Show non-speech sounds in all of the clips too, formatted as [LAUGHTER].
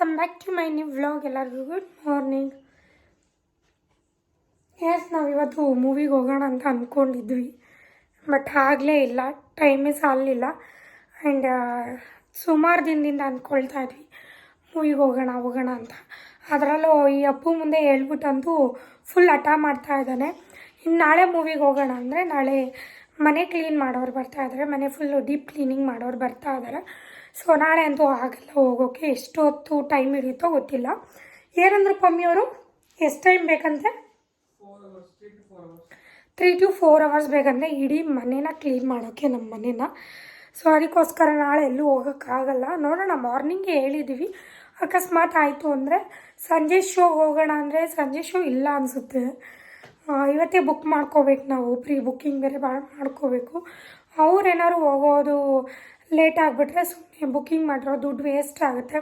Welcome back to my new vlog ಎಲ್ಲರಿಗೂ good morning yes ನಾವು ಇವತ್ತು ಮೂವಿಗೆ ಹೋಗೋಣ ಅಂತ ಅಂದ್ಕೊಂಡಿದ್ವಿ ಬಟ್ ಆಗಲೇ ಇಲ್ಲ ಟೈಮೇ ಸಾಲಿಲ್ಲ ಆ್ಯಂಡ್ ಸುಮಾರು ದಿನದಿಂದ ಅಂದ್ಕೊಳ್ತಾ ಇದ್ವಿ ಮೂವಿಗೆ ಹೋಗೋಣ ಹೋಗೋಣ ಅಂತ. ಅದರಲ್ಲೂ ಈ ಅಪ್ಪು ಮುಂದೆ ಹೇಳ್ಬಿಟ್ಟಂತೂ ಫುಲ್ ಹಠ ಮಾಡ್ತಾ ಇದ್ದಾನೆ. ಇನ್ನು ನಾಳೆ ಮೂವಿಗೆ ಹೋಗೋಣ ಅಂದರೆ ನಾಳೆ ಮನೆ ಕ್ಲೀನ್ ಮಾಡೋರು ಬರ್ತಾ ಇದ್ದಾರೆ ಮನೆ ಫುಲ್ಲು ಡೀಪ್ ಕ್ಲೀನಿಂಗ್ ಮಾಡೋರು ಬರ್ತಾ ಇದ್ದಾರೆ ಸೊ ನಾಳೆ ಅಂತೂ ಆಗಲ್ಲ ಹೋಗೋಕ್ಕೆ ಎಷ್ಟು ಹೊತ್ತು ಟೈಮ್ ಹಿಡಿಯುತ್ತೋ ಗೊತ್ತಿಲ್ಲ. ಏನಂದ್ರು ಪಮ್ಮಿಯವರು ಎಷ್ಟು ಟೈಮ್ ಬೇಕಂತೆ? ತ್ರೀ ಟು ಫೋರ್ ಅವರ್ಸ್ ಬೇಕಂದರೆ ಇಡೀ ಮನೇನ ಕ್ಲೀನ್ ಮಾಡೋಕ್ಕೆ ನಮ್ಮ ಮನೇನ. ಸೊ ಅದಕ್ಕೋಸ್ಕರ ನಾಳೆ ಎಲ್ಲೂ ಹೋಗೋಕ್ಕಾಗಲ್ಲ ನೋಡೋಣ ಮಾರ್ನಿಂಗೇ ಹೇಳಿದ್ದೀವಿ ಅಕಸ್ಮಾತ್ ಆಯಿತು ಅಂದರೆ ಸಂಜೆ ಶೋಗೆ ಹೋಗೋಣ ಅಂದರೆ ಸಂಜೆ ಶೋ ಇಲ್ಲ ಅನಿಸುತ್ತೆ. ಇವತ್ತೇ ಬುಕ್ ಮಾಡ್ಕೋಬೇಕು ನಾವು. ಪ್ರೀ ಬುಕ್ಕಿಂಗ್ ಬೇರೆ ಮಾಡ್ಕೋಬೇಕು. ಮಾಡ್ಕೋಬೇಕು ಅವ್ರೇನಾದ್ರು ಹೋಗೋದು ಲೇಟ್ ಆಗಿಬಿಟ್ರೆ ಸುಮ್ಮನೆ ಬುಕ್ಕಿಂಗ್ ಮಾಡಿರೋ ದುಡ್ಡು ವೇಸ್ಟ್ ಆಗುತ್ತೆ.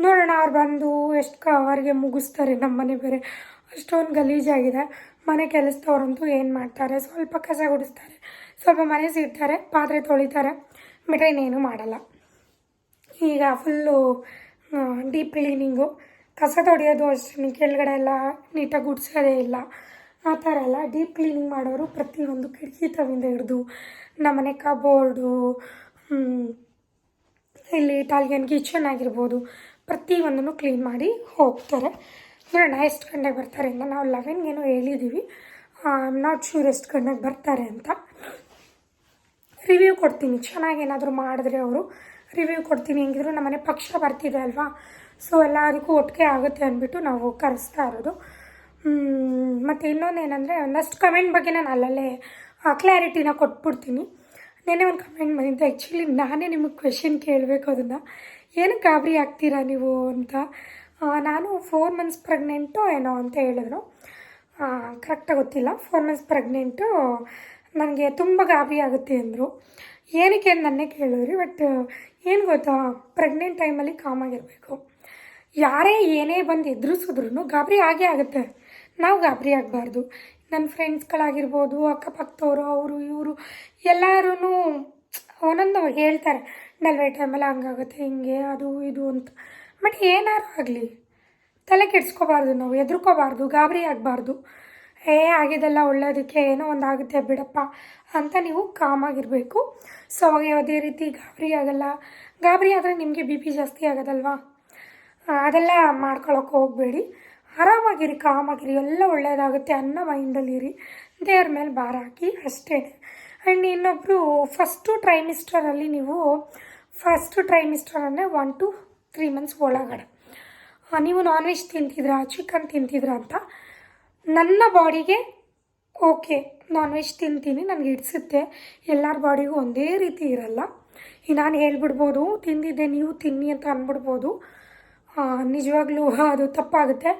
ನೋಡೋಣ ಅವ್ರು ಬಂದು ಎಷ್ಟು ಅವರಿಗೆ ಮುಗಿಸ್ತಾರೆ ನಮ್ಮ ಮನೆ ಬೇರೆ. ಅಷ್ಟೊಂದು ಗಲೀಜಾಗಿದೆ. ಮನೆ ಕೆಲಸದವ್ರಂತೂ ಏನು ಮಾಡ್ತಾರೆ? ಸ್ವಲ್ಪ ಕಸ ಗುಡಿಸ್ತಾರೆ. ಸ್ವಲ್ಪ ಮನೆ ಸಿಗ್ತಾರೆ. ಪಾತ್ರೆ ತೊಳಿತಾರೆ. ಬಿಟ್ಟರೆ ಇನ್ನೇನು ಮಾಡಲ್ಲ. ಈಗ ಫುಲ್ಲು ಡೀಪ್ ಕ್ಲೀನಿಂಗು ಕಸ ತೊಡೆಯೋದು ಅಷ್ಟೇ. ಕೆಳಗಡೆ ಎಲ್ಲ ನೀಟಾಗಿ ಗುಡಿಸೋದೇ ಇಲ್ಲ. ಆ ಥರ ಎಲ್ಲ ಡೀಪ್ ಕ್ಲೀನಿಂಗ್ ಮಾಡೋರು ಪ್ರತಿಯೊಂದು ಕಿಟಕಿ ತವಿಂದ ಹಿಡಿದು, ನಮ್ಮನೆ ಕಬೋರ್ಡು ಇಲ್ಲಿ ಇಟಾಲಿಯನ್ ಕಿಚನ್ ಆಗಿರ್ಬೋದು. ಪ್ರತಿಯೊಂದನ್ನು ಕ್ಲೀನ್ ಮಾಡಿ ಹೋಗ್ತಾರೆ. ನೋಡೋಣ ಎಷ್ಟು ಗಂಟೆಗೆ ಬರ್ತಾರೆ ಅಂತ. ನಾವು ಲೆವೆನ್ಗೇನೋ ಹೇಳಿದ್ದೀವಿ ನಾಟ್ ಶ್ಯೂರ್ ಎಷ್ಟು ಗಂಟೆಗೆ ಬರ್ತಾರೆ ಅಂತ. ರಿವ್ಯೂ ಕೊಡ್ತೀನಿ. ಚೆನ್ನಾಗಿ ಏನಾದರೂ ಮಾಡಿದ್ರೆ ಅವರು ರಿವ್ಯೂ ಕೊಡ್ತೀನಿ. ಹೆಂಗಿದ್ರು ನಮ್ಮನೆ ಪಕ್ಷ ಬರ್ತಿದೆ ಅಲ್ವಾ? ಸೊ ಎಲ್ಲದಕ್ಕೂ ಒಟ್ಟಿಗೆ ಆಗುತ್ತೆ ಅಂದ್ಬಿಟ್ಟು ನಾವು ಕರೆಸ್ತಾ ಇರೋದು. ಮತ್ತು ಇನ್ನೊಂದು ಏನಂದರೆ ಒಂದಷ್ಟು ಕಮೆಂಟ್ ಬಗ್ಗೆ ನಾನು ಅಲ್ಲಲ್ಲೇ ಕ್ಲಾರಿಟಿನ ಕೊಟ್ಬಿಡ್ತೀನಿ. ನೆನ್ನೆ ಒಂದು ಕಮೆಂಟ್ ಮಾಡಿದ್ದೆ ಆ್ಯಕ್ಚುಲಿ ನಾನೇ ನಿಮಗೆ ಕ್ವೆಶನ್ ಕೇಳಬೇಕು ಅದನ್ನು. ಏನು ಗಾಬರಿ ಆಗ್ತೀರಾ ನೀವು ಅಂತ? ನಾನು ಫೋರ್ ಮಂತ್ಸ್ ಪ್ರೆಗ್ನೆಂಟು ಏನೋ ಅಂತ ಹೇಳಿದ್ರು. ಕರೆಕ್ಟಾಗಿ ಗೊತ್ತಿಲ್ಲ. ಫೋರ್ ಮಂತ್ಸ್ ಪ್ರೆಗ್ನೆಂಟು ನನಗೆ ತುಂಬ ಗಾಬರಿ ಆಗುತ್ತೆ ಅಂದರು. ಏನಕ್ಕೆ ನನ್ನೇ ಕೇಳಿದ್ರಿ ಬಟ್ ಏನು ಗೊತ್ತಾ ಪ್ರೆಗ್ನೆಂಟ್ ಟೈಮಲ್ಲಿ ಕಾಮಾಗಿರಬೇಕು ಯಾರೇ ಏನೇ ಬಂದು ಎದುರಿಸಿದ್ರು ಗಾಬರಿ ಆಗೇ ಆಗುತ್ತೆ. ನಾವು ಗಾಬರಿ ಆಗಬಾರ್ದು. ನನ್ನ ಫ್ರೆಂಡ್ಸ್ಗಳಾಗಿರ್ಬೋದು ಅಕ್ಕಪಕ್ಕದವರು, ಅವರು, ಇವರು ಎಲ್ಲರೂ ಒಂದೊಂದು ಹೇಳ್ತಾರೆ ಡೆಲಿವರಿ ಟೈಮಲ್ಲಿ ಹಂಗಾಗುತ್ತೆ, ಹಿಂಗೆ, ಅದು, ಇದು ಅಂತ. ಬಟ್ ಏನಾರು ಆಗಲಿ, ತಲೆ ಕೆಡಿಸ್ಕೋಬಾರ್ದು ನಾವು, ಹೆದರ್ಕೋಬಾರ್ದು, ಗಾಬರಿ ಆಗಬಾರ್ದು. ಏ, ಆಗಿದೆಲ್ಲ ಒಳ್ಳೆಯದಕ್ಕೆ ಏನೋ ಒಂದು ಆಗುತ್ತೆ ಬಿಡಪ್ಪ ಅಂತ ನೀವು ಕಾಮಾಗಿರಬೇಕು ಸೊ ಅವಾಗ ಯಾವುದೇ ರೀತಿ ಗಾಬರಿ ಆಗಲ್ಲ. ಗಾಬರಿ ಆದರೆ ನಿಮಗೆ ಬಿ ಪಿ ಜಾಸ್ತಿ ಆಗೋದಲ್ವಾ? ಅದೆಲ್ಲ ಮಾಡ್ಕೊಳಕ್ಕೆ ಹೋಗಬೇಡಿ. ಆರಾಮಾಗಿರಿ, ಕಾಮಾಗಿರಿ, ಎಲ್ಲ ಒಳ್ಳೆಯದಾಗುತ್ತೆ, ಅನ್ನೋ ಮೈಂಡಲ್ಲಿರಿ ದೇವ್ರ ಮೇಲೆ ಭಾರ ಹಾಕಿ ಅಷ್ಟೇ. ಆ್ಯಂಡ್ ಇನ್ನೊಬ್ಬರು ಫಸ್ಟು ಟ್ರೈಮಿಸ್ಟರಲ್ಲಿ ನೀವು ಫಸ್ಟು ಟ್ರೈಮಿಸ್ಟರ್ ಅಂದರೆ ಒನ್ ಟು ತ್ರೀ ಮಂತ್ಸ್ ಒಳಗಡೆ. ನೀವು ನಾನ್ ವೆಜ್ ತಿಂತಿದ್ರಾ ಚಿಕನ್ ತಿಂತಿದ್ರಾ ಅಂತ, ನನ್ನ ಬಾಡಿಗೆ ಓಕೆ ನಾನ್ ವೆಜ್ ತಿಂತೀನಿ, ನನಗೆ ಹಿಡಿಸುತ್ತೆ ಎಲ್ಲರ ಬಾಡಿಗೂ ಒಂದೇ ರೀತಿ ಇರಲ್ಲ. ನಾನು ಹೇಳ್ಬಿಡ್ಬೋದು, ತಿಂದಿದ್ದೆ, ನೀವು ತಿನ್ನಿ ಅಂತ ಅಂದ್ಬಿಡ್ಬೋದು ನಿಜವಾಗ್ಲೂ ಅದು ತಪ್ಪಾಗುತ್ತೆ.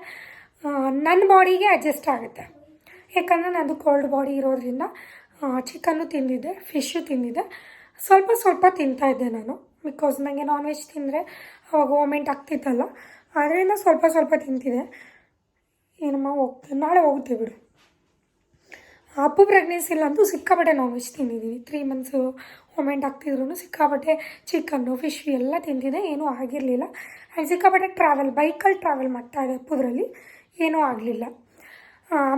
ನನ್ನ ಬಾಡಿಗೆ ಅಡ್ಜಸ್ಟ್ ಆಗುತ್ತೆ. ಯಾಕಂದರೆ ನಂದು ಕೋಲ್ಡ್ ಬಾಡಿ ಇರೋದ್ರಿಂದ ಚಿಕನ್ನು ತಿಂದಿದ್ದೆ ಫಿಶ್ಶು ತಿಂದಿದ್ದೆ. ಸ್ವಲ್ಪ ಸ್ವಲ್ಪ ತಿಂತಾಯಿದ್ದೆ ನಾನು ಬಿಕಾಸ್ ನನಗೆ ನಾನ್ ವೆಜ್ ತಿಂದರೆ ಅವಾಗ ವಾಮೆಂಟ್ ಆಗ್ತಿತ್ತಲ್ಲ ಅದರಿಂದ ಸ್ವಲ್ಪ ಸ್ವಲ್ಪ ತಿಂತಿದ್ದೆ. ಏನಮ್ಮ, ಹೋಗ್ತೀನಿ, ನಾಳೆ ಹೋಗುತ್ತೆ ಬಿಡು. ಅಪ್ಪು ಅಂತೂ ಸಿಕ್ಕಾಪಟ್ಟೆ ನಾನ್ ವೆಜ್ ತಿಂದಿದ್ದೀನಿ ತ್ರೀ ಮಂತ್ಸು ವಾಮೆಂಟ್ ಆಗ್ತಿದ್ರು ಸಿಕ್ಕಾಪಟ್ಟೆ ಚಿಕನ್ನು ಫಿಶ್ ಎಲ್ಲ ತಿಂದಿದ್ದೆ ಏನೂ ಆಗಿರಲಿಲ್ಲ. ಆ್ಯಂಡ್ ಸಿಕ್ಕಾಪಟ್ಟೆ ಟ್ರಾವೆಲ್ ಬೈಕಲ್ಲಿ ಟ್ರಾವೆಲ್ ಮಾಡ್ತಾ ಇದೆ ಅಪ್ಪುದ್ರಲ್ಲಿ. ಏನೂ ಆಗಲಿಲ್ಲ.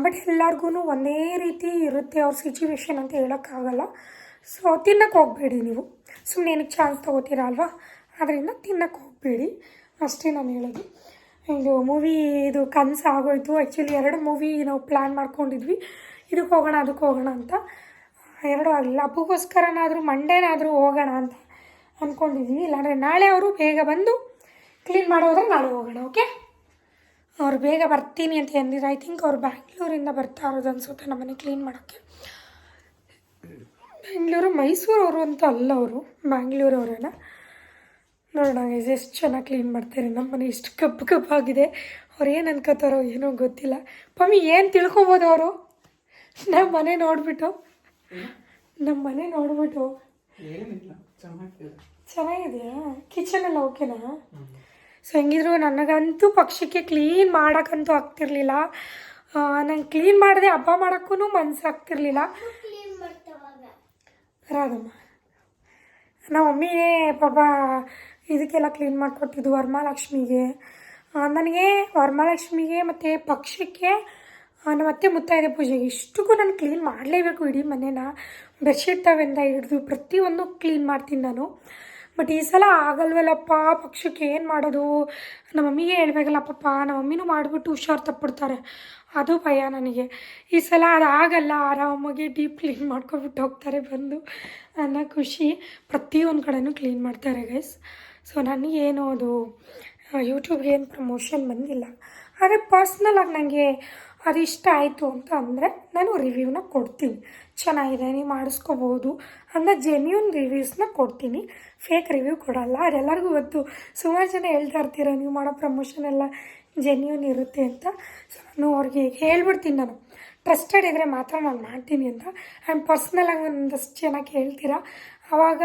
ಬಟ್ ಎಲ್ಲರಿಗೂ ಒಂದೇ ರೀತಿ ಇರುತ್ತೆ ಅವ್ರ ಸಿಚುವೇಶನ್ ಅಂತ ಹೇಳೋಕ್ಕಾಗಲ್ಲ. ಸೊ ತಿನ್ನಕ್ಕೆ ಹೋಗಬೇಡಿ ನೀವು. ಸುಮ್ಮನೆ ಏನಕ್ಕೆ ಚಾನ್ಸ್ ತೊಗೋತೀರಾ ಅಲ್ವಾ? ಅದರಿಂದ ತಿನ್ನಕ್ಕೆ ಹೋಗಬೇಡಿ. ಅಷ್ಟೇ ನಾನು ಹೇಳೋದು. ಇದು ಮೂವಿ ಇದು ಕನಸು ಆಗೋಯ್ತು. ಆ್ಯಕ್ಚುಲಿ ಎರಡು ಮೂವಿ ನಾವು ಪ್ಲ್ಯಾನ್ ಮಾಡ್ಕೊಂಡಿದ್ವಿ. ಇದಕ್ಕೆ ಹೋಗೋಣ, ಅದಕ್ಕೆ ಹೋಗೋಣ ಅಂತ. ಎರಡೂ ಆಗಲಿಲ್ಲ. ಹಬ್ಬಕ್ಕೋಸ್ಕರನಾದರೂ ಮಂಡೇನಾದರೂ ಹೋಗೋಣ ಅಂತ ಅಂದ್ಕೊಂಡಿದ್ವಿ ಇಲ್ಲಾಂದರೆ ನಾಳೆ ಅವರು ಬೇಗ ಬಂದು ಕ್ಲೀನ್ ಮಾಡೋದ್ರೆ ನಾಳೆ ಹೋಗೋಣ ಓಕೆ ಅವ್ರು ಬೇಗ ಬರ್ತೀನಿ ಅಂತ ಅಂದಿದ್ರು ಐ ಥಿಂಕ್ ಅವ್ರು ಬ್ಯಾಂಗ್ಳೂರಿಂದ ಬರ್ತಾ ಇರೋದು ಅನಿಸುತ್ತೆ ನಮ್ಮನೆ ಕ್ಲೀನ್ ಮಾಡೋಕ್ಕೆ. ಬೆಂಗಳೂರು ಮೈಸೂರವರು ಅಂತ ಅಲ್ಲ ಅವರು. ಬ್ಯಾಂಗ್ಳೂರವರೇನ? ನೋಡೋಣ ಎಷ್ಟು ಚೆನ್ನಾಗಿ ಕ್ಲೀನ್ ಮಾಡ್ತಾರೆ. ನಮ್ಮ ಮನೆ ಇಷ್ಟು ಕಪ್ಪು ಕಪ್ಪಾಗಿದೆ. ಅವ್ರು ಏನು ಅನ್ಕೋತಾರೋ ಏನೋ ಗೊತ್ತಿಲ್ಲ. ಪಮ್ಮಿ ಏನು ತಿಳ್ಕೊಬೋದು ಅವರು? ನಮ್ಮ ಮನೆ ನೋಡಿಬಿಟ್ಟು. ನಮ್ಮ ಮನೆ ನೋಡ್ಬಿಟ್ಟು. ಚೆನ್ನಾಗಿದೆಯಾ? ಕಿಚನ್ ಎಲ್ಲ ಓಕೆನಾ ಸೊ ಹೆಂಗಿದ್ರು ನನಗಂತೂ ಪಕ್ಷಕ್ಕೆ ಕ್ಲೀನ್ ಮಾಡೋಕ್ಕಂತೂ ಆಗ್ತಿರ್ಲಿಲ್ಲ. ನಂಗೆ ಕ್ಲೀನ್ ಮಾಡಿದೆ ಹಬ್ಬ ಮಾಡೋಕ್ಕೂ ಮನ್ಸು ಆಗ್ತಿರ್ಲಿಲ್ಲ. ರಾಧಮ್ಮ. ನಮ್ಮ ಮಮ್ಮಿನೇ ಪಾಪ ಇದಕ್ಕೆಲ್ಲ ಕ್ಲೀನ್ ಮಾಡಿಕೊಟ್ಟಿದ್ದು ವರಮಹಾಲಕ್ಷ್ಮಿಗೆ. ನನಗೆ ವರಮಹಾಲಕ್ಷ್ಮಿಗೆ ಮತ್ತು ಪಕ್ಷಕ್ಕೆ ನಮ್ಮ ಅತ್ತೆ ಮುತ್ತೈದೆ ಪೂಜೆಗೆ ಇಷ್ಟಕ್ಕೂ ನಾನು ಕ್ಲೀನ್ ಮಾಡಲೇಬೇಕು ಇಡೀ ಮನೇನ. ಬೆಡ್ಶೀಟ್ ತವೆಂದ ಹಿಡಿದು ಪ್ರತಿಯೊಂದು ಕ್ಲೀನ್ ಮಾಡ್ತೀನಿ ನಾನು. ಬಟ್ ಈ ಸಲ ಆಗಲ್ವಲ್ಲಪ್ಪ, ಪಕ್ಷಕ್ಕೆ ಏನು ಮಾಡೋದು? ನಮ್ಮ ಮಮ್ಮಿಗೆ ಹೇಳ್ಬೇಕಲ್ಲ ಪಾಪ, ನಮ್ಮ ಮಮ್ಮಿನೂ ಮಾಡಿಬಿಟ್ಟು ಹುಷಾರು ತಪ್ಪಿಡ್ತಾರೆ. ಅದು ಭಯ ನನಗೆ. ಈ ಸಲ ಅದು ಆಗಲ್ಲ, ಆರಾಮಾಗಿ ಡೀಪ್ ಕ್ಲೀನ್ ಮಾಡ್ಕೊಬಿಟ್ಟು ಹೋಗ್ತಾರೆ ಬಂದು. ಅನ್ನೋ ಖುಷಿ. ಪ್ರತಿಯೊಂದು ಕಡೆನೂ ಕ್ಲೀನ್ ಮಾಡ್ತಾರೆ ಗೈಸ್ ಸೊ ನನಗೇನು ಅದು ಯೂಟ್ಯೂಬ್ಗೆ ಏನು ಪ್ರಮೋಷನ್ ಬಂದಿಲ್ಲ. ಆದರೆ ಪರ್ಸ್ನಲಾಗಿ ನನಗೆ ಅದು ಇಷ್ಟ ಆಯಿತು ಅಂತ ಅಂದರೆ ನಾನು ರಿವ್ಯೂನ ಕೊಡ್ತೀನಿ. ಚೆನ್ನಾಗಿದೆ, ನೀವು ಮಾಡಿಸ್ಕೋಬೋದು ಅಂದರೆ ಜೆನ್ಯೂನ್ ರಿವ್ಯೂಸ್ನ ಕೊಡ್ತೀನಿ. ಫೇಕ್ ರಿವ್ಯೂ ಕೊಡಲ್ಲ. ಅದೆಲ್ಲರಿಗೂ ಗೊತ್ತು. ಸುಮಾರು ಜನ ಹೇಳ್ತಾ ಇರ್ತೀರ, ನೀವು ಮಾಡೋ ಪ್ರಮೋಷನ್ ಎಲ್ಲ ಜೆನ್ಯೂನ್ ಇರುತ್ತೆ ಅಂತ. ಸೊ ನಾನು ಅವ್ರಿಗೆ ಹೇಳ್ಬಿಡ್ತೀನಿ ನಾನು. ಟ್ರಸ್ಟೆಡ್ ಇದ್ದರೆ ಮಾತ್ರ ನಾನು ಮಾಡ್ತೀನಿ ಅಂತ. ಆ್ಯಂಡ್ ಪರ್ಸ್ನಲಾಗಿ ಒಂದಷ್ಟು ಜನ ಕೇಳ್ತೀರ ಆವಾಗ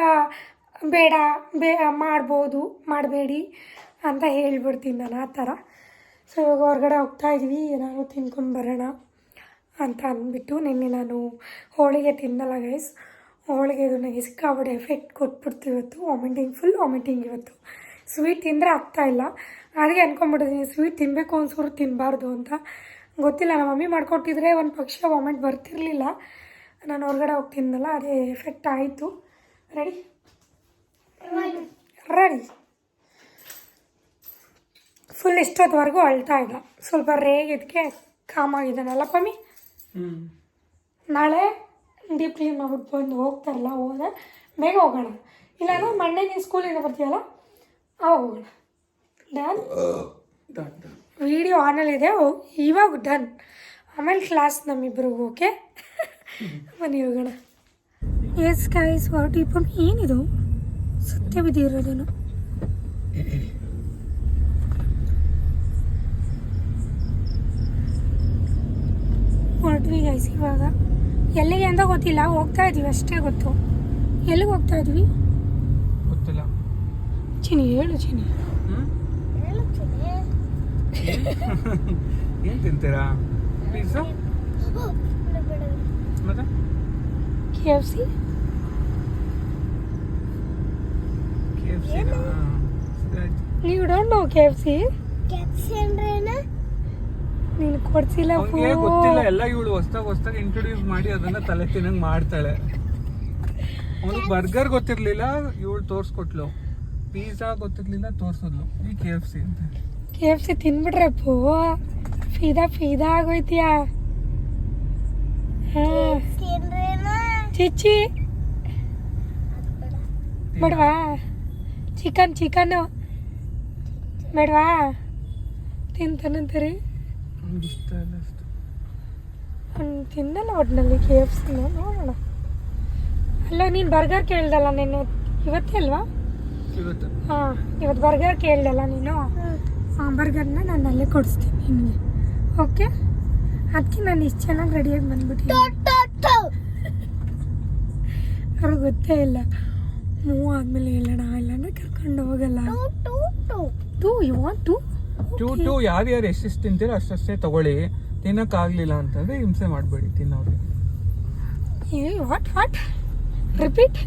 ಬೇಡ, ಬೇ, ಮಾಡ್ಬೋದು, ಮಾಡಬೇಡಿ ಅಂತ ಹೇಳ್ಬಿಡ್ತೀನಿ ನಾನು ಆ ಥರ. ಸೊ ಇವಾಗ ಹೊರಗಡೆ ಹೋಗ್ತಾ ಇದ್ವಿ ಏನಾದ್ರು ತಿನ್ಕೊಂಡು ಬರೋಣ ಅಂತ ಅಂದ್ಬಿಟ್ಟು ನಿನ್ನೆ ನಾನು ಹೋಳಿಗೆ ತಿನ್ನಲ್ಲ ಗೈಸ್ ಹೋಳಿಗೆ ನನಗೆ ಸಿಕ್ಕಾಬಿಟ್ಟೆ ಎಫೆಕ್ಟ್ ಕೊಟ್ಬಿಡ್ತು ಇವತ್ತು. ವಾಮಿಟಿಂಗ್ ಫುಲ್ ವಾಮಿಟಿಂಗ್ ಇವತ್ತು. ಸ್ವೀಟ್ ತಿಂದರೆ ಆಗ್ತಾಯಿಲ್ಲ ಅದಕ್ಕೆ ಅಂದ್ಕೊಂಬಿಟ್ಟಿದ್ದೀನಿ ಸ್ವೀಟ್ ತಿನ್ನಬೇಕು ಅನ್ಸೋರು ತಿನ್ನಬಾರ್ದು ಅಂತ. ಗೊತ್ತಿಲ್ಲ ನಮ್ಮ ಮಮ್ಮಿ ಮಾಡಿಕೊಟ್ಟಿದ್ರೆ ಒಂದು ಪಕ್ಷ ವಾಮಿಟ್ ಬರ್ತಿರಲಿಲ್ಲ. ನಾನು ಹೊರಗಡೆ ಹೋಗಿ ತಿನ್ನಲ್ಲ ಅದೇ ಎಫೆಕ್ಟ್ ಆಯಿತು. ರೆಡಿ ರೆಡಿ ಫುಲ್ ಇಷ್ಟೊತ್ತವರೆಗೂ ಅಳ್ತಾ ಇದ್ದ ಸ್ವಲ್ಪ ರೇಗಿದ್ಕೆ ಕಾಮ್ ಆಗಿದ್ದಾನಲ್ಲ ಪಮ್ಮಿ? ನಾಳೆ ಡೀಪ್ ಕ್ಲೀನ್ ಮಾಡ್ಬಿಟ್ಟು ಬಂದು ಹೋಗ್ತಾರಲ್ಲ ಹೋದ್ರೆ ಬೇಗ ಹೋಗೋಣ. ಇಲ್ಲಾಂದ್ರೆ ಮಂಡೇ ನೀನು ಸ್ಕೂಲಿಂದ ಬರ್ತೀಯಲ್ಲ? ಆವಾಗ ಹೋಗೋಣ. ಡನ್ ವಿಡಿಯೋ ಆನಲ್ಲಿದೆ ಓ ಇವಾಗ ಡನ್ ಆಮೇಲೆ ಕ್ಲಾಸ್ ನಮ್ಮಿಬ್ರಿಗೂ ಓಕೆ ಬನ್ನಿ ಹೋಗೋಣ. ಎಸ್ ಗೈಸ್ ಹೊರಟಿ ಪಮ್ಮಿ. ಏನಿದು? ಸತ್ಯ ಬಿದ್ದಿರೋದೇನು. ಹೊರಟ್ವಿ ಗೈಸ್ ಇವಾಗ. ಎಲ್ಲಿಗೆ ಅಂತ ಗೊತ್ತಿಲ್ಲ ಹೋಗ್ತಾ ಇದೀವಿ ಅಷ್ಟೇ ಗೊತ್ತು. ಎಲ್ಲಿಗೆ ಹೋಗ್ತಾ ಇದ್ವಿ ಗೊತ್ತಿಲ್ಲ. ಚಿನಿ ಹೇಳು ಚಿನಿ ಏನು? ತಿಂತೀರಾ? ಪಿಜ್ಜಾ ಮತ್ತೆ? K F C K F C ನೀವು don't know K F C ನೀನು ಕೊಡ್ಸಿಲ್ಲ ಅವ್ನಿಗೆ ಗೊತ್ತಿಲ್ಲ ಎಲ್ಲ ಇವಳು ಹೊಸ್ದಾಗ್ ಹೊಸ್ದಾಗ ಇಂಟ್ರೊಡ್ಯೂಸ್ ಮಾಡಿ ಅದನ್ನ ತಲೆ ತಿನ್ನಂಗ್ ಮಾಡ್ತಾಳೆ. ಅವನಿಗೆ ಬರ್ಗರ್ ಗೊತ್ತಿರ್ಲಿಲ್ಲ ಇವಳು ತೋರ್ಸ್ಕೊಟ್ಲು. ಪಿಜ್ಜಾ ಗೊತ್ತಿರ್ಲಿಲ್ಲ ತೋರ್ಸಿದ್ಲು. ಈ ಕೆ ಎಫ್ ಸಿ ಅಂತ. ಕೆ ಎಫ್ ಸಿ ತಿನ್ಬಿಟ್ರೆ ಪೋ ಫೀದಾ ಫೀದಾ ಆಗೋಯ್ತೀಯಾ? ಹಾಂ. ಚಿಚ್ಚಿ. ಬೇಡವಾ. ಚಿಕನ್ ಚಿಕನ್ ಬೇಡವಾ. ತಿಂತಾನಂತೀರಿ ಇಷ್ಟ ಇಲ್ಲ ಅಷ್ಟು ಅವ್ನು ತಿನ್ನಲ್ಲ ಒಟ್ಟಿನಲ್ಲಿ ಕೆ ಎಫ್ ಸಿನ ನೋಡೋಣ. ಅಲ್ಲ ನೀನು ಬರ್ಗರ್ ಕೇಳ್ದಲ್ಲ ನೀನು? ಇವತ್ತೇ ಅಲ್ವಾ? ಇವತ್ತು. ಹಾಂ ಇವತ್ತು ಬರ್ಗರ್ ಕೇಳ್ದಲ್ಲ ನೀನು? ಹಾಂ ಬರ್ಗರ್ನ ನಾನು ಅಲ್ಲೇ ಕೊಡಿಸ್ತೀನಿ ನಿಮಗೆ. ಓಕೆ? ಅದಕ್ಕೆ ನಾನು ಇಷ್ಟು ಚೆನ್ನಾಗಿ ರೆಡಿಯಾಗಿ ಬಂದ್ಬಿಟ್ಟಿದ್ದೀನಿ. ಅವ್ರಿಗೆ ಗೊತ್ತೇ ಇಲ್ಲ. ಮೂವ್ ಆದಮೇಲೆ ಹೇಳೋಣ ಇಲ್ಲಾಂದ್ರೆ ಕರ್ಕೊಂಡು ಹೋಗಲ್ಲ. Two you want two? Two two ಯಾರ್ಯಾರು ಎಷ್ಟೆಷ್ಟು ತಿಂತೀರ ಅಷ್ಟಷ್ಟೇ ತಗೊಳ್ಳಿ. ತಿನ್ನಕ್ಕಾಗ್ಲಿಲ್ಲ ಅಂತಂದ್ರೆ ಹಿಂಸೆ ಮಾಡಬೇಡಿ ತಿನ್ನೋರಿಗೆ ವಾಟ್ ವಾಟ್ ರಿಪೀಟ್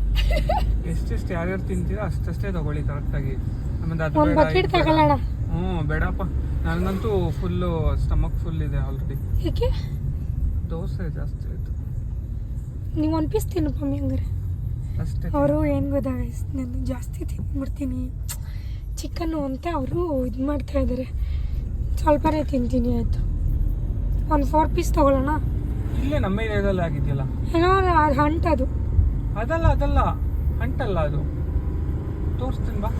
ಎಷ್ಟೆಷ್ಟು ಯಾರ್ಯಾರು ತಿಂತೀರೋ ಅಷ್ಟಷ್ಟೇ ತಗೊಳ್ಳಿ ಕರೆಕ್ಟಾಗಿ ಆಮೇಲೆ ಅದು ಒಂದು ಬೇಡ, ಬಕೆಟ್ ಇದು ತಗೊಳ್ಳೋಣ. ಹ್ಞೂ ಬೇಡಪ್ಪ. ನನಗಂತೂ ಫುಲ್ಲು ಸ್ಟಮಕ್ ಫುಲ್ ಇದೆ ಆಲ್ರೆಡಿ ಏಕೆ ದೋಸೆ ಜಾಸ್ತಿ ಆಯಿತು. ನೀವು ಒಂದು ಪೀಸ್ ತಿನ್ನಪ್ಪ ಹಂಗಾರೆ. ಅಷ್ಟೇ ಅವರು ಏನು ಗೊತ್ತಾಗ ನಾನು ಜಾಸ್ತಿ ತಿಂದ್ಬಿಡ್ತೀನಿ ಚಿಕನ್ನು ಅಂತ ಅವರು ಇದು ಮಾಡ್ತಾ ಇದ್ದಾರೆ ಸ್ವಲ್ಪನೇ ತಿಂತೀನಿ ಆಯಿತು. ಒಂದು ಫೋರ್ ಪೀಸ್ ತೊಗೊಳ್ಳೋಣ? ಇಲ್ಲೇ ನಮ್ಮ ಏರಿಯಾದಲ್ಲಿ ಆಗಿದೆಯಲ್ಲ? ಏನೋ ಅದು. ಹಂಟದು ಅದಲ್ಲ. ಅದಲ್ಲ ಹಂಟಲ್ಲ ಅದು. ತೋರಿಸ್ತೀನಿ ಬಾ.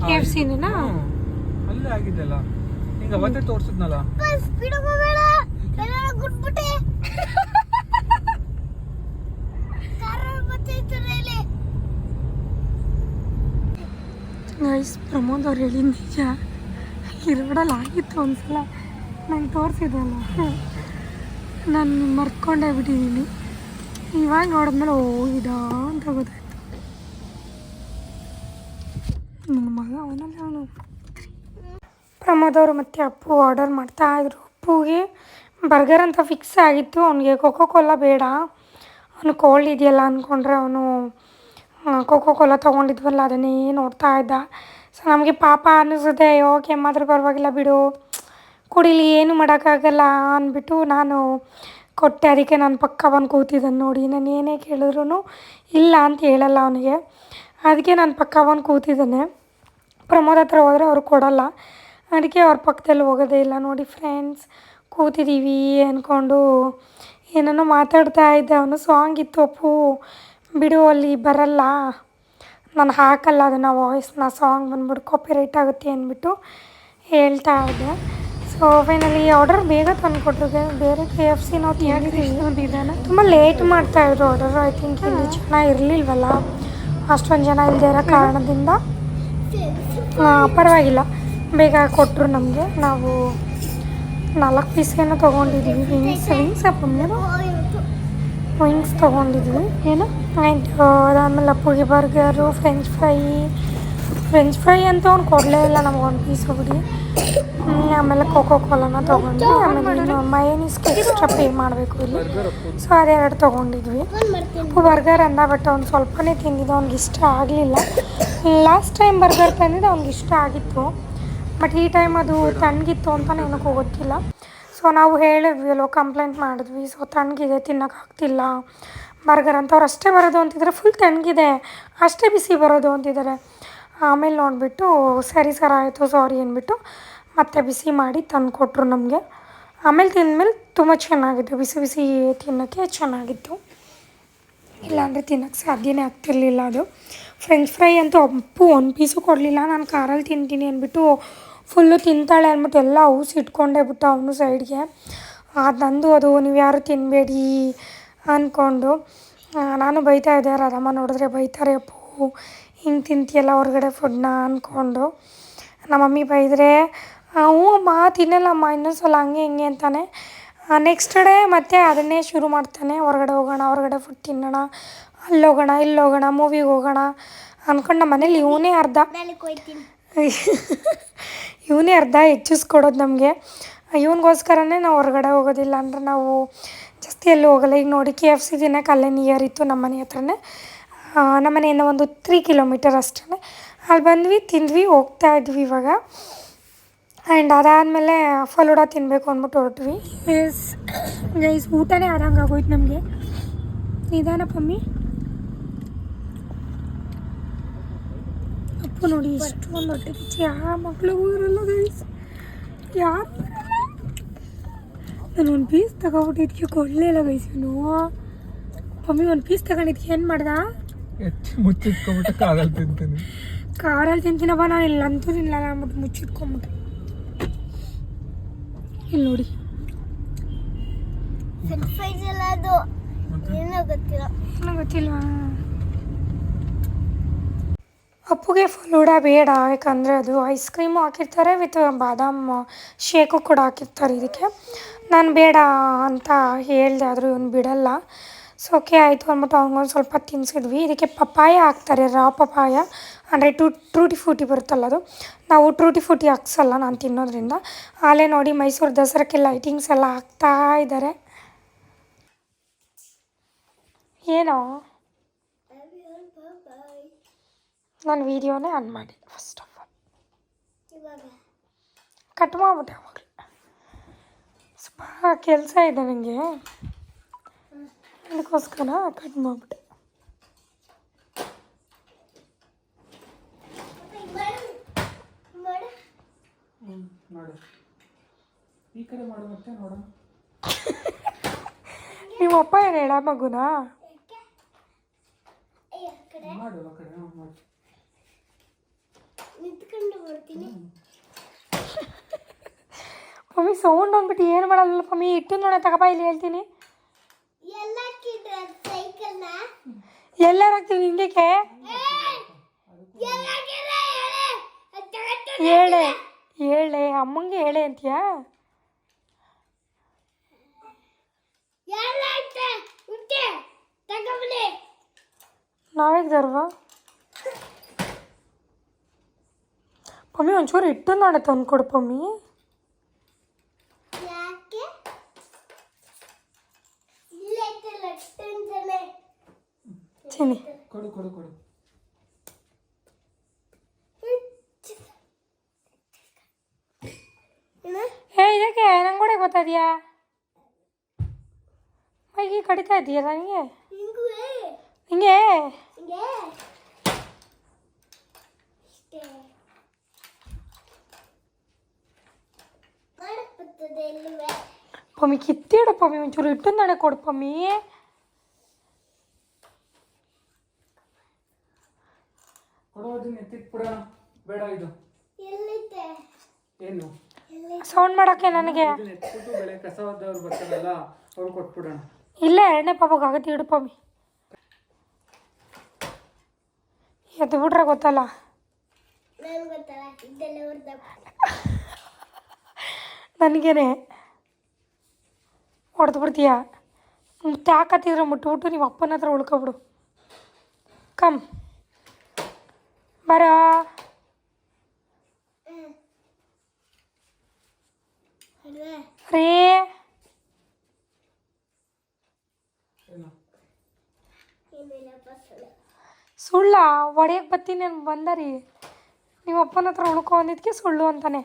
ಕೆ ಎಫ್ ಸಿನೇನಾ ಅಲ್ಲೇ ಆಗಿದೆಯಲ್ಲ ನಿಂಗೆ ಅವತ್ತೇ ತೋರ್ಸಿದ್ನಲ್ಲ? ಗೈಸ್ ಪ್ರಮೋದ್ ಅವ್ರು ಹೇಳಿ ನಿಜ. ಈ ರೋಡಲ್ಲಿ ಆಗಿತ್ತು ಒಂದ್ಸಲ. ನಂಗೆ ತೋರಿಸಿದಲ್ಲ ನಾನು ಮರ್ಕೊಂಡೇ ಬಿಟ್ಟಿದ್ದೀನಿ ಇವಾಗ ನೋಡಿದ್ಮೇಲೆ ಓ ಇದಾ ಅಂತ ಗೊತ್ತಾಯ್ತು. ನನ್ನ ಮಗ ಅವನಲ್ಲಿ ಅವನು. ಪ್ರಮೋದ್ ಅವರು ಮತ್ತು ಅಪ್ಪು ಆರ್ಡರ್ ಮಾಡ್ತಾ ಇದ್ರು. ಅಪ್ಪುಗೆ ಬರ್ಗರ್ ಅಂತ ಫಿಕ್ಸ್ ಆಗಿತ್ತು. ಅವನಿಗೆ ಕೊಕೋ ಕೋಲಾ ಬೇಡ. ಅವನು ಕೋಲ್ಡ್ ಇದೆಯಲ್ಲ ಅಂದ್ಕೊಂಡ್ರೆ ಅವನು ಕೋಕೋ ಕೋಲಾ ತೊಗೊಂಡಿದ್ವಲ್ಲ, ಅದನ್ನೇ ನೋಡ್ತಾ ಇದ್ದ. ಸೊ ನಮಗೆ ಪಾಪ ಅನ್ನಿಸುತ್ತೆ ಅಯ್ಯೋ ಕೆಮ್ಮಾದ್ರೂ ಪರವಾಗಿಲ್ಲ ಬಿಡು. ಕುಡಿಲಿ ಏನು ಮಾಡೋಕ್ಕಾಗಲ್ಲ ಅಂದ್ಬಿಟ್ಟು ನಾನು ಕೊಟ್ಟೆ, ಅದಕ್ಕೆ ನಾನು ಪಕ್ಕ ಬಂದು ಕೂತಿದ್ದಾನೆ ನೋಡಿ. ನಾನು ಏನೇ ಕೇಳಿದ್ರು ಇಲ್ಲ ಅಂತ ಹೇಳಲ್ಲ ಅವನಿಗೆ. ಅದಕ್ಕೆ ನಾನು ಪಕ್ಕ ಬಂದು ಕೂತಿದ್ದಾನೆ. ಪ್ರಮೋದ್ ಹತ್ರ ಹೋದರೆ ಅವ್ರು ಕೊಡಲ್ಲ. ಅದಕ್ಕೆ ಅವ್ರ ಪಕ್ಕದಲ್ಲಿ ಹೋಗೋದೇ ಇಲ್ಲ ನೋಡಿ ಫ್ರೆಂಡ್ಸ್ ಕೂತಿದ್ದೀವಿ ಅಂದ್ಕೊಂಡು ಏನೇನೋ ಮಾತಾಡ್ತಾ ಇದ್ದೆ ಅವನು. ಸಾಂಗ್ ಇತ್ತು ಅಪ್ಪು. ಬಿಡು ಅಲ್ಲಿ ಬರಲ್ಲ. ನಾನು ಹಾಕಲ್ಲ ಅದನ್ನು ವಾಯ್ಸ್ನ ಸಾಂಗ್ ಬಂದ್ಬಿಟ್ಟು ಕಾಪಿರೈಟ್ ಆಗುತ್ತೆ ಅಂದ್ಬಿಟ್ಟು ಹೇಳ್ತಾ ಇದ್ದೆ. ಸೊ ಫೈನಲಿ ಆರ್ಡರ್ ಬೇಗ ತಂದುಕೊಟ್ರು ಬೇರೆ ಕೆ ಎಫ್ ಸಿ ನಾವು ತಿಂದಿದ್ದೀವಿ ತುಂಬ ಲೇಟ್ ಮಾಡ್ತಾಯಿದ್ರು ಆರ್ಡರ್ ಐ ಥಿಂಕ್ ಇಲ್ಲಿ ಜನ ಇರಲಿಲ್ವಲ್ಲ? ಅಷ್ಟೊಂದು ಜನ ಇಲ್ಲದೆ ಇರೋ ಕಾರಣದಿಂದ. ಪರವಾಗಿಲ್ಲ. ಬೇಗ ಕೊಟ್ಟರು ನಮಗೆ. ನಾವು ನಾಲ್ಕು ಪೀಸ್ ಏನೋ ತೊಗೊಂಡಿದ್ವಿ. ವಿಂಗ್ಸ್ ವಿಂಗ್ಸ್ ಅಪ್ಪಮ್ಮನೇನು ವಿಂಗ್ಸ್ ತೊಗೊಂಡಿದ್ವಿ ಏನು? ಆ್ಯಂಡ್ ಅದಾದಮೇಲೆ ಅಪ್ಪುಗೆ burger french fry french fry ಅಂತ ಅವ್ನು ಕೊಡಲೇ ಇಲ್ಲ ನಮ್ಗೆ ಒಂದು ಪೀಸ್ ಹ್ಮ್, ಆಮೇಲೆ ಕೋಕೋ ಕೋಲನ ತೊಗೊಂಡ್ವಿ ಆಮೇಲೆ ಮಯನೀಸ್ಗೆ ಎಕ್ಸ್ಟ್ರಾ ಪೇ ಮಾಡಬೇಕು ಇಲ್ಲಿ. ಸೊ ಅದೆರಡು ತೊಗೊಂಡಿದ್ವಿ. ಉಪ್ಪು ಬರ್ಗರ್ ಅಂದ ಬಟ್ ಅವ್ನು ಸ್ವಲ್ಪನೇ ತಿಂದಿದ್ದು ಅವ್ನಿಗೆ ಇಷ್ಟ ಆಗಲಿಲ್ಲ. ಲಾಸ್ಟ್ ಟೈಮ್ ಬರ್ಗರ್ ತಂದಿದ್ದು ಅವ್ನಿಗೆ ಇಷ್ಟ ಆಗಿತ್ತು. ಬಟ್ ಈ ಟೈಮ್ ಅದು ತಣ್ಣಗಿತ್ತು ಅಂತ ನನಗೆ ಗೊತ್ತಿಲ್ಲ. ಸೊ ನಾವು ಹೇಳಿದ್ವಿ ಅಲ್ಲೋ ಕಂಪ್ಲೇಂಟ್ ಮಾಡಿದ್ವಿ. ಸೊ ತಣ್ಣಗಿದೆ ತಿನ್ನೋಕ್ಕಾಗ್ತಿಲ್ಲ ಬರ್ಗರ್ ಅಂತ ಅವ್ರು ಅಷ್ಟೇ ಬರೋದು ಅಂತಿದ್ದಾರೆ. ಫುಲ್ ತಣ್ಣಗಿದೆ ಅಷ್ಟೇ ಬಿಸಿ ಬರೋದು ಅಂತಿದ್ದಾರೆ. ಆಮೇಲೆ ನೋಡಿಬಿಟ್ಟು, ಸರಿ ಸರ್, ಆಯಿತು ಸಾರಿ ಅಂದ್ಬಿಟ್ಟು ಮತ್ತೆ ಬಿಸಿ ಮಾಡಿ ತಂದು ಕೊಟ್ಟರು ನಮಗೆ. ಆಮೇಲೆ ತಿಂದಮೇಲೆ ತುಂಬ ಚೆನ್ನಾಗಿತ್ತು. ಬಿಸಿ ಬಿಸಿ ತಿನ್ನೋಕ್ಕೆ ಚೆನ್ನಾಗಿತ್ತು. ಇಲ್ಲಾಂದರೆ ತಿನ್ನೋಕ್ಕೆ ಸಾಧ್ಯನೇ ಆಗ್ತಿರ್ಲಿಲ್ಲ ಅದು. ಫ್ರೆಂಚ್ ಫ್ರೈ ಅಂತೂ ಅಪ್ಪು ಒಂದು ಪೀಸು ಕೊಡಲಿಲ್ಲ. ನಾನು ಕಾರಲ್ಲಿ ತಿಂತೀನಿ ಅಂದ್ಬಿಟ್ಟು ಫುಲ್ಲು ತಿಂತಾಳೆ ಅಂದ್ಬಿಟ್ಟು ಎಲ್ಲ ಔಸ್ ಇಟ್ಕೊಂಡೇ ಬಿಟ್ಟು ಅವನು ಸೈಡ್ಗೆ. ಅದು ನಂದು ಅದು ನೀವು ಯಾರು ತಿನ್ನಬೇಡಿ ಅಂದ್ಕೊಂಡು ನಾನು ಬೈತಾ ಇದ್ದೆ ರಾಧಮ್ಮ ನೋಡಿದ್ರೆ ಬೈತಾರೆ ಅಪ್ಪು ಹಿಂಗೆ ತಿಂತೀಯಲ್ಲ ಹೊರಗಡೆ ಫುಡ್ನ ಅಂದ್ಕೊಂಡು ನಮ್ಮ ಮಮ್ಮಿ ಬೈದರೆ ಹ್ಞೂ ಅಮ್ಮ ತಿನ್ನಲ್ಲಮ್ಮ ಇನ್ನೊಂದು ಸಲ ಹಂಗೆ ಹಿಂಗೆ ಅಂತಾನೆ. ನೆಕ್ಸ್ಟ್ ಡೇ ಮತ್ತೆ ಅದನ್ನೇ ಶುರು ಮಾಡ್ತಾನೆ. ಹೊರಗಡೆ ಹೋಗೋಣ ಹೊರಗಡೆ ಫುಡ್ ತಿನ್ನೋಣ ಅಲ್ಲಿ ಹೋಗೋಣ ಇಲ್ಲಿ ಹೋಗೋಣ ಮೂವಿಗೆ ಹೋಗೋಣ. ಅಂದ್ಕೊಂಡು ನಮ್ಮ ಮನೇಲಿ ಇವನೇ ಅರ್ಧ. [LAUGHS] ಇವನೇ ಅರ್ಧ ಹೆಚ್ಚಿಸ್ಕೊಡೋದು ನಮಗೆ. ಇವನಿಗೋಸ್ಕರನೇ ನಾವು ಹೊರಗಡೆ ಹೋಗೋದಿಲ್ಲ ಅಂದರೆ ನಾವು ಜಾಸ್ತಿ ಎಲ್ಲೂ ಹೋಗಲ್ಲ. ಈಗ ನೋಡಿ ಕೆ ಎಫ್ ಸಿ ದಿನಕ್ಕೆ ಅಲ್ಲೇ ನಿಯರ್ ಇತ್ತು ನಮ್ಮ ಮನೆ ಹತ್ರನೇ. ನಮ್ಮ ಮನೆಯಿಂದ ಒಂದು ತ್ರೀ ಕಿಲೋಮೀಟರ್ ಅಷ್ಟೇ ಅಲ್ಲಿ ಬಂದ್ವಿ, ತಿಂದ್ವಿ, ಹೋಗ್ತಾ ಇದ್ವಿ ಇವಾಗ. ಆ್ಯಂಡ್ ಅದಾದಮೇಲೆ ಫಲೂಡ ತಿನ್ನಬೇಕು ಅಂದ್ಬಿಟ್ಟು ಹೊರಟ್ವಿ. ಗೈಸ್ ಊಟನೇ ಆದಂಗೆ ಆಗೋಯ್ತು ನಮಗೆ. ನಿಧಾನ ಪಮ್ಮಿ ಅಪ್ಪು ನೋಡಿ ಎಷ್ಟೊಂದು ಹೊಟ್ಟೆ ಕಿಚ್ಚಿ ಯಾವ ಮಕ್ಳಿಗೂ ಇರಲ್ಲ ಗೈಸ್ ಯಾರು ನಾನು ಒಂದು ಪೀಸ್ ತಗೊಬಿಟ್ಟಿದ್ಕೆ ಕೊಡಲೇ ಇಲ್ಲ ಗೈಸ್ ಇವನು. ಮಮ್ಮಿ ಒಂದು ಪೀಸ್ ತಗೊಂಡಿದ್ಕೆ ಏನು ಮಾಡ್ದ? ಎತ್ತಿ ಮುಚ್ಚಿಟ್ಕೊಂಬಿಟ್ಟು ಕಾರಲ್ಲಿ ತಿಂತೀನಿ. ಕಾರಲ್ಲಿ ತಿಂತೀನಪ್ಪ ನಾನು ಇಲ್ಲಂತೂ ತಿನ್ನಲ್ಲ ಅಂದ್ಬಿಟ್ಟು ಮುಚ್ಚಿಟ್ಕೊಂಬಿಟ್ಟೆ ಇಲ್ಲಿ ನೋಡಿ. ಅದು. ಏನೋ ಗೊತ್ತಿಲ್ಲ. ಏನೋ ಗೊತ್ತಿಲ್ವಾ? ಅಪ್ಪುಗೆ ಫಲೂಡ ಬೇಡ, ಯಾಕಂದರೆ ಅದು ಐಸ್ ಕ್ರೀಮು ಹಾಕಿರ್ತಾರೆ ವಿತ್ ಬಾದಾಮ್ ಶೇಕು ಕೂಡ ಹಾಕಿರ್ತಾರೆ ಇದಕ್ಕೆ. ನಾನು ಬೇಡ ಅಂತ ಹೇಳಿದೆ, ಆದರೂ ಇವನು ಬಿಡಲ್ಲ. ಸೊ ಓಕೆ ಆಯಿತು ಅಂದ್ಬಿಟ್ಟು ಅವ್ನಿಗೊಂದು ಸ್ವಲ್ಪ ತಿನ್ಸಿದ್ವಿ. ಇದಕ್ಕೆ ಪಪ್ಪಾಯ ಹಾಕ್ತಾರೆ, ರಾ ಪಪ್ಪಾಯ. ಅಂದರೆ ಟು ಟ್ರೂಟಿ ಫ್ರೂಟಿ ಬರುತ್ತಲ್ಲ ಅದು. ನಾವು ಟ್ರೂಟಿ ಫ್ರೂಟಿ ಹಾಕ್ಸಲ್ಲ ನಾನು ತಿನ್ನೋದ್ರಿಂದ. ಆಲೇ ನೋಡಿ ಮೈಸೂರು ದಸರಾಕ್ಕೆ ಲೈಟಿಂಗ್ಸ್ ಎಲ್ಲ ಹಾಕ್ತಾ ಇದ್ದಾರೆ ಏನೋ? ನಾನು ವಿಡಿಯೋನೇ ಆನ್ ಮಾಡಿ ಫಸ್ಟ್ ಆಫ್ ಆಲ್ ಕಟ್ ಮಾಡ್ಬಿಟ್ಟೆ ಅವಾಗಲೇ. ಸ್ವಲ್ಪ ಕೆಲಸ ಇದೆ ನನಗೆ ಅದಕ್ಕೋಸ್ಕರ ಕಟ್ ಮಾಡಿಬಿಟ್ಟೆ. ಮಾಡು ಮಾಡು ಈ ಕಡೆ ಮಾಡು ಮತ್ತೆ ನೋಡು [LAUGHS] ನಿಮ್ಮ ಅಪ್ಪ ಏನು ಹೇಳ ಮಗುನಾ? ಅಯ್ಯ ಆ ಕಡೆ ಮಾಡು ಆ ಕಡೆ ಹ್ಮ್, ಮಾಡು ನಿಂತ್ಕೊಂಡು ಬರ್ತೀನಿ. [LAUGHS] ಮಮ್ಮಿ ಸೌಂಡ್ ಅಂದ್ಬಿಟ್ಟು ಏನು ಮಾಡಲ್ಲ ಮಮ್ಮಿ? ಇಟ್ಟು ನೋಡ ತಗಪ್ಪ ಇಲ್ಲಿ ಹೇಳ್ತೀನಿ. ಎಲ್ಲರೂ ಎಲ್ಲ ಕಿಡ್ರ ಹೇಳೆ. ಹೇಳೆ ಅಮ್ಮಂಗೆ ಹೇಳೆ ಅಂತೀಯಾ? ಎಲ್ಲ ಐತೆ ಪಮ್ಮಿ ಒಂಚೂರು ಹಿಟ್ಟು ನಾಳೆ ತಂದು ಕೊಡು ಪಮ್ಮಿ ಚಿನ್ನಿ. ಕೊಡು ಕೊಡು ಕೊಡು. ಏ ಇದಕ್ಕೆ ನಂಗೆ ಕೂಡ ಗೊತ್ತದೆಯಾ? ಮೈಗೆ ಕಡಿತಾ ಇದೆಯಾ ನನಗೆ ಹಿಂಗೆ ಹಿಂಗೆ ಪಮ್ಮಿ ಕಿತ್ತಿಡು ಪಮ್ಮಿ ಒಂಚೂರು ಇಟ್ಟು ನನಗೆ ಕೊಡು ಪಮ್ಮಿ. ಬೇಡ ಇದು. ಏನು? ಸೌಂಡ್ ಮಾಡೋಕ್ಕೆ ನನಗೆ. ಕಸವಾದವ್ರು ಬರ್ತಾರಲ್ಲ ಅವ್ರು ಕೊಟ್ಬಿಡೋಣ. ಇಲ್ಲೇ ಎರಡನೇ ಪಾಪಗಾಗತ್ತೆ ಇಡು ಪಮ್ಮಿ. ಎದ್ದು ಬಿಟ್ರೆ ಗೊತ್ತಲ್ಲ. ನನ್ಗೆ ಗೊತ್ತಲ್ಲ ನನಗೇನೆ ಹೊಡೆದು ಬಿಡ್ತೀಯ? ತಾಕತ್ತಿದ್ರೆ ಮುಟ್ಬಿಟ್ಟು ನಿಮ್ಮ ಅಪ್ಪನ ಹತ್ರ ಉಳ್ಕೊಬಿಡು. ಕಮ್. ಬರ. ರೇ. ಸುಳ್ಳು ಒಡೆಯಕ್ಕೆ ಬರ್ತೀನಿ ನಾನು ಬಂದರಿ ನಿಮ್ಮ ಅಪ್ಪನ ಹತ್ರ ಉಳ್ಕೊ ಅಂದಿದ್ದಕ್ಕೆ ಸುಳ್ಳು ಅಂತಾನೆ.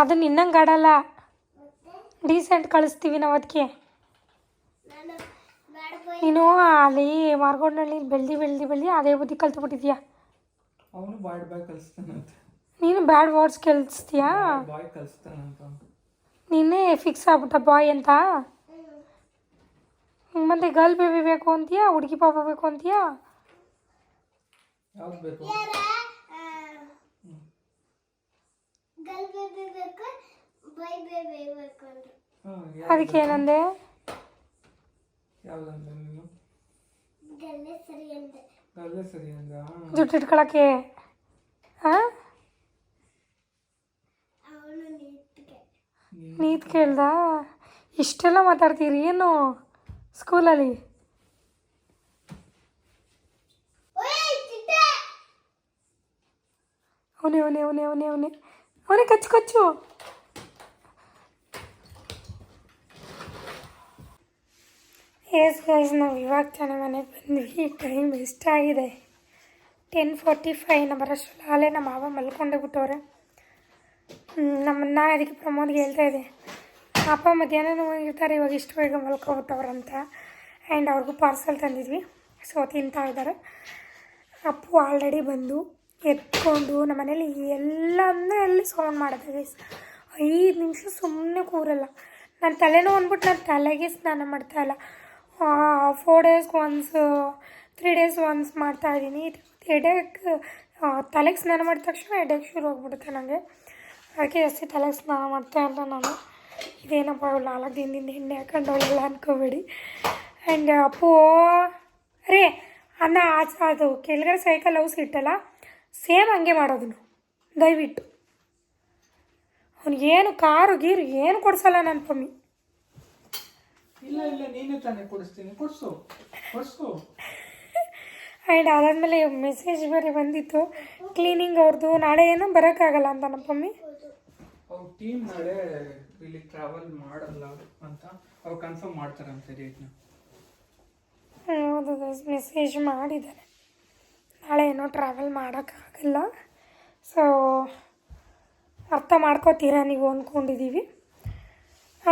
ಅದು ನಿನ್ನಂಗೆ ಆಡಲ್ಲ. ಡೀಸೆಂಟ್ ಕಳಿಸ್ತೀವಿ ನಾವು ಅದಕ್ಕೆ ನಾನು ಅಲ್ಲಿ ಮಾರ್ಗೋಡ್ನಲ್ಲಿ ಬೆಳ್ದಿ ಬೆಳ್ದಿ ಬೆಳ್ದಿ ಅದೇ ಬುದ್ಧಿ ಕಲ್ತ್ಬಿಟ್ಟಿದ್ಯಾ? ಅವನು ಬಾಯ್ ಬಾಯ್ ಕಲಿಸ್ತಾನಂತೆ. ನೀನು ಬ್ಯಾಡ್ ವರ್ಡ್ಸ್ ಕಲಿಸ್ತೀಯಾ ಬಾಯ್ ಕಲಿಸ್ತಾನಂತ ನೀನೇ ಫಿಕ್ಸ್ ಆಗ್ಬಿಟ್ಟ ಬಾಯ್ ಅಂತ? ಮತ್ತೆ ಗರ್ಲ್ ಬೇಬಿ ಬೇಕು ಅಂತೀಯಾ ಹುಡುಗಿ ಪಾಪ ಬೇಕು ಅಂತೀಯಾ? ಯಾವ್ದು ಬೇಕು ಯಾರ ಗಲ್ ಬೇಬಿ ಬೇಕು ಬೈ ಬೇಬಿ ಬೇಕು ಅಂದ್ರು ಹಾಂ ಅದಕ್ಕೆ ಏನಂದೆ ಯಾವ್ದಂದ್ರೆ ನೀನು ಗಲ್ಲೇ ಸರಿ ಅಂದೆ ಅಲ್ಲೇ ಸರಿ ಅಂದ ಜುಟ್ಟು ಇಟ್ಕೊಳಕ್ಕೆ ಹಾಂ ಅವನು ನಿಂತ್ಗೆ ನೀತ್ ಕೇಳ್ದ ಇಷ್ಟೆಲ್ಲ ಮಾತಾಡ್ತೀರಿ ಏನು ಸ್ಕೂಲಲ್ಲಿ ಓಯ್ ಚಿಟ್ಟೆ ಅವನೇ ಅವನೇ ಅವನೇ ಅವನೇ ಅವನೇ ಅವನೇ ಕಚ್ಚು ಕಚ್ಚು ಎಸ್ ಗೈಸ್ ನಾವು ಇವಾಗ ತಾನೇ ಮನೆಗೆ ಬಂದ್ವಿ. ಟೈಮ್ ಎಷ್ಟಾಗಿದೆ ಟೆನ್ ಫೋರ್ಟಿ ಫೈವ್ ನಮ್ಮ ಅಲ್ಲೇ ನಮ್ಮ ಮಾವ ಮಲ್ಕೊಂಡೇ ಬಿಟ್ಟವ್ರೆ. ನಮ್ಮನ್ನ ಅದಕ್ಕೆ ಪ್ರಮೋದ್ಗೆ ಹೇಳ್ತಾ ಇದೆ. ಅಪ್ಪ, ಮಧ್ಯಾಹ್ನ ಇರ್ತಾರೆ, ಇವಾಗ ಇಷ್ಟು ಬೇಗ ಮಲ್ಕೊಬಿಟ್ಟವ್ರಂತ ಆ್ಯಂಡ್ ಅವ್ರಿಗೂ ಪಾರ್ಸಲ್ ತಂದಿದ್ವಿ. ಸೊ ತಿಂತಾ ಇದ್ದಾರೆ. ಅಪ್ಪು ಆಲ್ರೆಡಿ ಬಂದು ಎತ್ಕೊಂಡು ನಮ್ಮ ಮನೇಲಿ ಎಲ್ಲ ಅಂದರೆ ಎಲ್ಲಿ ಸೌಂಡ್ ಮಾಡಿದೆ ಗೈಸ್ ಐದು ನಿಮಿಷ ಸುಮ್ಮನೆ ಕೂರಲ್ಲ. ನನ್ನ ತಲೆನೋವು ಅಂದ್ಬಿಟ್ಟು ನಾನು ತಲೆಗೆ ಸ್ನಾನ ಮಾಡ್ತಾ ಇಲ್ಲ. Four days once three days once ಮಾಡ್ತಾ ಇದ್ದೀನಿ. ಎಡೆಕ್ ತಲೆಗೆ ಸ್ನಾನ ಮಾಡಿದ ತಕ್ಷಣ ಎಡೆಕ್ ಶುರು ಆಗಿಬಿಡುತ್ತೆ ನನಗೆ ಅದಕ್ಕೆ ಜಾಸ್ತಿ ತಲೆಗೆ ಸ್ನಾನ ಮಾಡ್ತಾ ಇಲ್ಲ ನಾನು. ಇದೇನಪ್ಪ, ಇವ್ಳು ನಾಲ್ಕು ದಿನದಿಂದ ಎಣ್ಣೆ ಹಾಕೊಂಡವಳೆಲ್ಲ ಅನ್ಕೋಬೇಡಿ. ಆ್ಯಂಡ್ ಅಪ್ಪು ರೇ ಅನ್ನ ಆಚ, ಅದು ಕೆಳಗಡೆ ಸೈಕಲ್ ಹೌಸ್ ಇಟ್ಟಲ್ಲ ಸೇಮ್ ಹಂಗೆ ಮಾಡೋದು ದಯವಿಟ್ಟು. ಅವ್ನಿಗೇನು ಕಾರು ಗೀರು ಏನು ಕೊಡ್ಸಲ್ಲ ನನ್ನ ಪಮ್ಮಿ. ಇಲ್ಲ ಇಲ್ಲ ನೀನೇ ತಾನೇ ಕೊಡಿಸ್ತೀನಿ. ಕೊಡ್ಸು ಕೊಡ್ಸು. ಆ್ಯಂಡ್ ಅದಾದಮೇಲೆ ಮೆಸೇಜ್ ಬೇರೆ ಬಂದಿತ್ತು. ಕ್ಲೀನಿಂಗ್ ಅವ್ರದ್ದು ನಾಳೆ ಏನೋ ಬರೋಕ್ಕಾಗಲ್ಲ ಅಂತ ನಮ್ಮ ಪಮ್ಮಿ ಅವ್ರ ಟೀಮ್ ನಾಳೆ ಇಲ್ಲಿ ಟ್ರಾವೆಲ್ ಮಾಡಲ್ಲ ಅಂತ ಅವ್ರು ಕನ್ಫರ್ಮ್ ಮಾಡ್ತಾರಂತೆ ಡೇಟ್ನ ಹೌದು ಮೆಸೇಜ್ ಮಾಡಿದ್ದಾರೆ. ನಾಳೆ ಏನೋ ಟ್ರಾವೆಲ್ ಮಾಡೋಕ್ಕಾಗಲ್ಲ. ಸೊ ಅರ್ಥ ಮಾಡ್ಕೋತೀರಾ ನೀವು ಅಂದ್ಕೊಂಡಿದ್ದೀವಿ?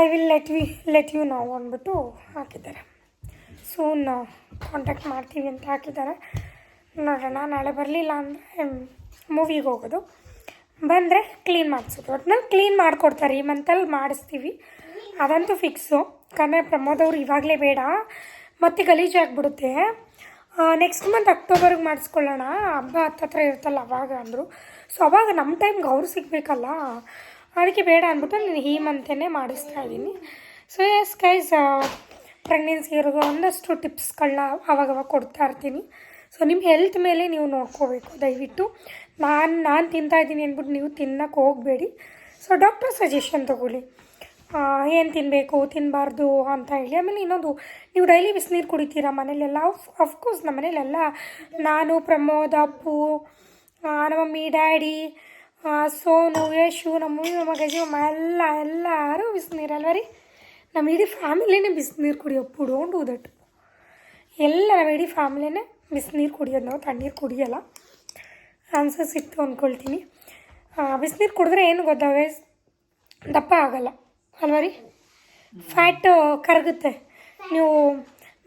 I will let we let you ನಾವು ಅಂದ್ಬಿಟ್ಟು ಹಾಕಿದ್ದಾರೆ. ಸೂನ್ ಕಾಂಟ್ಯಾಕ್ಟ್ ಮಾಡ್ತೀವಿ ಅಂತ ಹಾಕಿದ್ದಾರೆ. ನೋಡೋಣ, ನಾಳೆ ಬರಲಿಲ್ಲ ಅಂದರೆ ಮೂವಿಗೆ ಹೋಗೋದು. ಬಂದರೆ ಕ್ಲೀನ್ ಮಾಡಿಸೋದು. ಒಟ್ನಲ್ಲಿ ಕ್ಲೀನ್ ಮಾಡಿಕೊಡ್ತಾರೆ. ಈ ಮಂತಲ್ಲಿ ಮಾಡಿಸ್ತೀವಿ. ಅದಂತೂ ಫಿಕ್ಸು ಕನ್ನಡ ಪ್ರಮೋದ್ ಅವ್ರು ಇವಾಗಲೇ ಬೇಡ. ಮತ್ತೆ ಗಲೀಜಾಗ್ಬಿಡುತ್ತೆ ನೆಕ್ಸ್ಟ್ ಮಂತ್ ಅಕ್ಟೋಬರ್ಗೆ ಮಾಡಿಸ್ಕೊಳ್ಳೋಣ. ಹಬ್ಬ ಹತ್ತತ್ರ ಇರುತ್ತಲ್ಲ ಅವಾಗ ಅಂದರು. ಸೊ ಅವಾಗ ನಮ್ಮ ಟೈಮ್ಗೆ ಅವ್ರು ಸಿಗಬೇಕಲ್ಲ. ಅದಕ್ಕೆ ಬೇಡ ಅಂದ್ಬಿಟ್ಟು ನಾನು ಈ ಮಂತೇ ಮಾಡಿಸ್ತಾ ಇದ್ದೀನಿ. ಸೊ ಎಸ್ ಗೈಸ್ ಪ್ರೆಗ್ನೆನ್ಸಿ ಒಂದಷ್ಟು ಟಿಪ್ಸ್ಗಳನ್ನ ಅವಾಗವಾಗ ಕೊಡ್ತಾ ಇರ್ತೀನಿ. ಸೊ ನಿಮ್ಮ ಹೆಲ್ತ್ ಮೇಲೆ ನೀವು ನೋಡ್ಕೋಬೇಕು. ದಯವಿಟ್ಟು ನಾನು ನಾನು ತಿಂತಾ ಇದ್ದೀನಿ ಅಂದ್ಬಿಟ್ಟು ನೀವು ತಿನ್ನಕ್ಕೆ ಹೋಗಬೇಡಿ. ಸೊ ಡಾಕ್ಟರ್ ಸಜೆಷನ್ ತೊಗೊಳ್ಳಿ. ಏನು ತಿನ್ನಬೇಕು ತಿನ್ನಬಾರ್ದು ಅಂತ ಹೇಳಿ. ಆಮೇಲೆ ಇನ್ನೊಂದು, ನೀವು ಡೈಲಿ ಬಿಸಿನೀರು ಕುಡಿತೀರಾ ಮನೇಲೆಲ್ಲ ಅಫ್ಕೋರ್ಸ್ ನಮ್ಮ ಮನೇಲೆಲ್ಲ ನಾನು ಪ್ರಮೋದ್, ಅಪ್ಪು ನಮ್ಮ ಮಮ್ಮಿ, ಡ್ಯಾಡಿ ಸೋನು ಯಶು ನಮ್ಮ ಮಮ್ಮಿ ನಮ್ಮ ಗಜಿ ಎಲ್ಲ ಎಲ್ಲರೂ ಬಿಸಿನೀರು ಅಲ್ವ ರೀ? ನಮ್ಮ ಇಡೀ ಫ್ಯಾಮಿಲಿನೇ ಬಿಸಿನೀರು ಕುಡಿಯೋಪ್ಪು ಡೋಂಟ್ ಡೂ ದಟ್ ಎಲ್ಲ ನಮ್ಮ ಇಡೀ ಫ್ಯಾಮಿಲಿನೇ ಬಿಸಿನೀರು ಕುಡಿಯೋದು. ನಾವು ತಣ್ಣೀರು ಕುಡಿಯೋಲ್ಲ. ಆನ್ಸರ್ ಸಿಕ್ತು ಅಂದ್ಕೊಳ್ತೀನಿ ಬಿಸಿನೀರು ಕುಡಿದ್ರೆ ಏನು ಗೊತ್ತಾ? ದಪ್ಪ ಆಗಲ್ಲ. ಅಲ್ವ ರೀ? ಫ್ಯಾಟ್ ಕರಗುತ್ತೆ. ನೀವು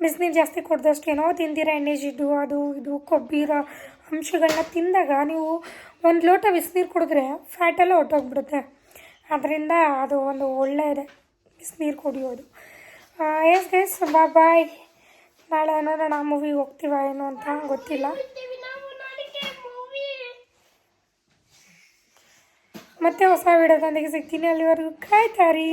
ಬಿಸಿನೀರು ಜಾಸ್ತಿ ಕುಡ್ದಷ್ಟು ಏನೋ ತಿಂದಿರ ಎಣ್ಣೆ, ಜಿಡ್ಡು, ಅದು, ಇದು, ಕೊಬ್ಬಿರೋ ಅಂಶಗಳನ್ನ ತಿಂದಾಗ ನೀವು ಒಂದು ಲೋಟ ಬಿಸಿನೀರು ಕುಡಿದ್ರೆ ಫ್ಯಾಟೆಲ್ಲ ಹೊಟ್ಟೋಗ್ಬಿಡುತ್ತೆ ಅದರಿಂದ ಅದು ಒಂದು ಒಳ್ಳೆಯದೆ ಬಿಸಿನೀರು ಕುಡಿಯೋದು. ಎಸ್ ಎಸ್ ಬಾ ಬಾಯ್ ನಾಳೆ ನೋಡೋಣ ಮೂವಿಗೆ ಹೋಗ್ತೀವ ಏನು ಅಂತ ಗೊತ್ತಿಲ್ಲ. ಮತ್ತೆ ಹೊಸ ವಿಡಿಯೋದೊಂದಿಗೆ ಸಿಗ್ತೀನಿ ಅಲ್ಲಿವರೆಗೂ. ಕಾಯ್ತಾರಿ